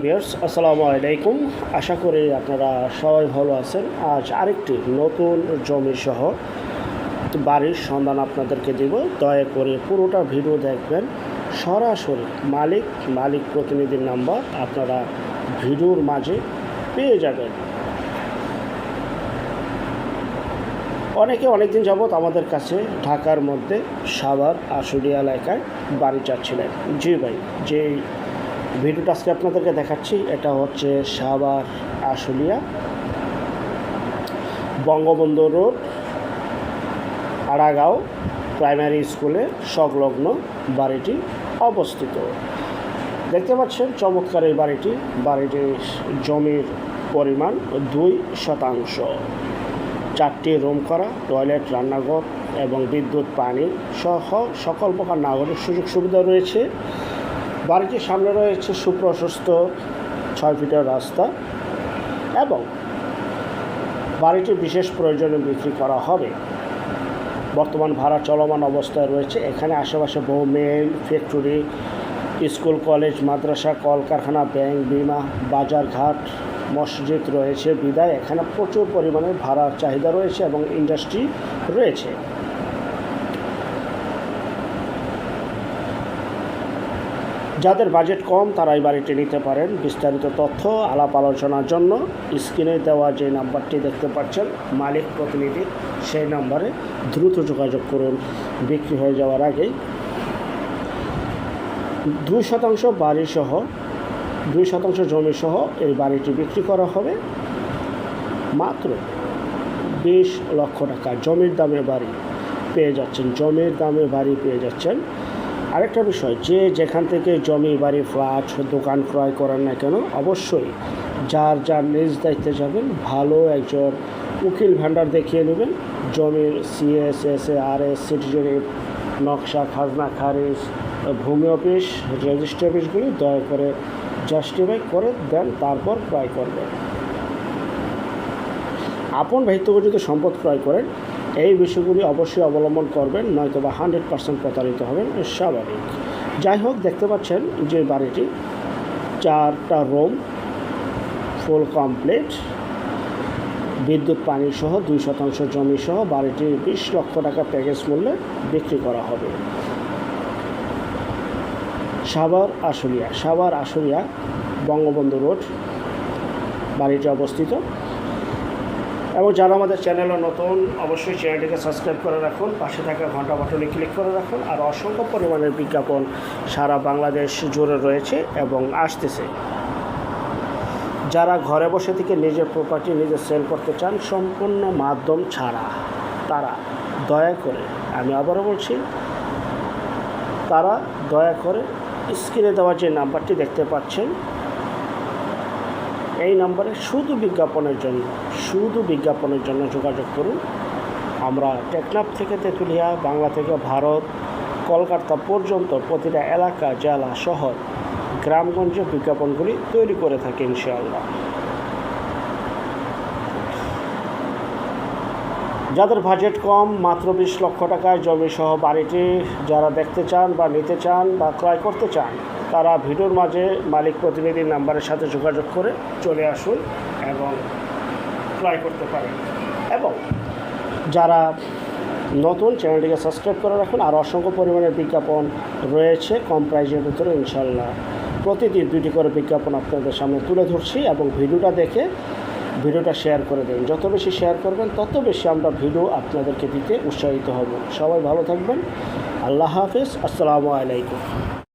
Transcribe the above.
রবিয়ার্স আসসালামু আলাইকুম। আশা করি আপনারা সবাই ভালো আছেন। আজ আরেকটি নতুন জমি সহ বাড়ির সন্ধান আপনাদেরকে দিব। দয়া করে পুরোটা ভিডিও দেখবেন। সরাসরি মালিক মালিক প্রতিনিধির নাম্বার আপনারা ভিডিওর মাঝে পেয়ে যাবেন। অনেকে অনেকদিন যাবৎ আমাদের কাছে ঢাকার মধ্যে সাভার, আশুলিয়া এলাকায় বাড়ি চাচ্ছিলেন। জি ভাই যে ভিডিওটা আজকে আপনাদেরকে দেখাচ্ছি। এটা হচ্ছে সাভার আশুলিয়া বঙ্গবন্ধু রোড, আড়াগাঁও প্রাইমারি স্কুলে সংলগ্ন বাড়িটি অবস্থিত। দেখতে পাচ্ছেন, চমৎকার এই বাড়িটি। বাড়িটির জমির পরিমাণ দুই শতাংশ। চারটি রুম করা, টয়লেট, রান্নাঘর এবং বিদ্যুৎ, পানি সহ সকল প্রকার নাগরিক সুযোগ সুবিধা রয়েছে। বাড়িটির সামনে রয়েছে সুপ্রশস্ত ছয় ফিটের রাস্তা এবং বাড়িটি বিশেষ প্রয়োজনে বিক্রি করা হবে। বর্তমান ভাড়া চলমান অবস্থায় রয়েছে। এখানে আশেপাশে বহু মেল, ফ্যাক্টরি, স্কুল, কলেজ, মাদ্রাসা, কলকারখানা, ব্যাংক, বিমা, বাজারঘাট, মসজিদ রয়েছে। বিদায়, এখানে প্রচুর পরিমাণে ভাড়ার চাহিদা রয়েছে এবং ইন্ডাস্ট্রি রয়েছে। যাদের বাজেট কম, তারা এই বাড়িটি নিতে পারেন। বিস্তারিত তথ্য, আলাপ আলোচনার জন্য স্ক্রিনে দেওয়া যে নাম্বারটি দেখতে পাচ্ছেন, মালিক প্রতিনিধি, সেই নাম্বারে দ্রুত যোগাযোগ করুন। বিক্রি হয়ে যাওয়ার আগেই দুই শতাংশ বাড়ি সহ, দুই শতাংশ জমি সহ এই বাড়িটি বিক্রি করা হবে। মাত্র বিশ লক্ষ টাকা। জমির দামে বাড়ি পেয়ে যাচ্ছেন, জমির দামে বাড়ি পেয়ে যাচ্ছেন আরেকটা বিষয়, যে যেখান থেকে জমি বাড়ি, ফ্ল্যাট, দোকান ক্রয় করেন না কেন, অবশ্যই যার যার নিজ দায়িত্বে যাবেন, ভালো একজন উকিল ভাণ্ডার দেখিয়ে নেবেন। জমির CS A R S citizen নকশা, খাজনা, খারিজ, ভূমি অফিস রেজিস্ট্রি অফিসগুলি দয়া করে জাস্টিফাই করে দেন, তারপর ক্রয় করবেন। আপন ব্যক্তিগত সম্পদ ক্রয় করেন এই বিষয়গুলি অবশ্যই অবলম্বন করবেন নয়তো বা হান্ড্রেড পার্সেন্ট প্রতারিত হবেন, স্বাভাবিক। যাই হোক, দেখতে পাচ্ছেন যে বাড়িটি, চারটা রুম, ফুল কমপ্লিট, বিদ্যুৎ, পানি সহ দুই শতাংশ জমি সহ বাড়িটি বিশ লক্ষ টাকা প্যাকেজ মূল্যে বিক্রি করা হবে। সাভার আশুলিয়া সাভার আশুলিয়া, বঙ্গবন্ধু রোড, বাড়িটি অবস্থিত। এবং যারা আমাদের চ্যানেলে নতুন, অবশ্যই চ্যানেলটিকে সাবস্ক্রাইব করে রাখুন, পাশে থাকা ঘণ্টা বাটনে ক্লিক করে রাখুন, আর অসংখ্য পরিমাণের বিজ্ঞাপন সারা বাংলাদেশ জুড়ে রয়েছে এবং আসতেছে। যারা ঘরে বসে থেকে নিজের প্রপার্টি নিজে সেল করতে চান, সম্পূর্ণ মাধ্যম ছাড়া তারা দয়া করে, আমি আবারও বলছি, তারা দয়া করে স্ক্রিনে দেওয়া যে নাম্বারটি দেখতে পাচ্ছেন এই নম্বরে শুধু বিজ্ঞাপনের জন্য, শুধু বিজ্ঞাপনের জন্য যোগাযোগ করুন। আমরা টেকনাফ থেকে তেঁতুলিয়া, বাংলা থেকে ভারত, কলকাতা পর্যন্ত প্রতিটা এলাকা, জেলা, শহর, গ্রামগঞ্জে বিজ্ঞাপনগুলি তৈরি করে থাকি ইনশাআল্লাহ। যাদের বাজেট কম, মাত্র বিশ লক্ষ টাকায় জমি সহ বাড়িটি যারা দেখতে চান বা নিতে চান বা ক্রয় করতে চান তারা ভিডিওর মাঝে মালিক প্রতিনিধির নাম্বারের সাথে যোগাযোগ করে চলে আসুন এবং ক্রয় করতে পারেন। এবং যারা নতুন চ্যানেলটিকে সাবস্ক্রাইব করে রাখুন, আর অসংখ্য পরিমাণের বিজ্ঞাপন রয়েছে কম প্রাইজের ভিতরে ইনশাল্লাহ প্রতিদিন দুটি করে বিজ্ঞাপন আপনাদের সামনে তুলে ধরছি এবং ভিডিওটা দেখে ভিডিওটা শেয়ার করে দেন। যত বেশি শেয়ার করবেন, তত বেশি আমরা ভিডিও আপনাদেরকে দিতে উৎসাহিত হব। সবাই ভালো থাকবেন। আল্লাহ হাফেজ। আসসালামু আলাইকুম।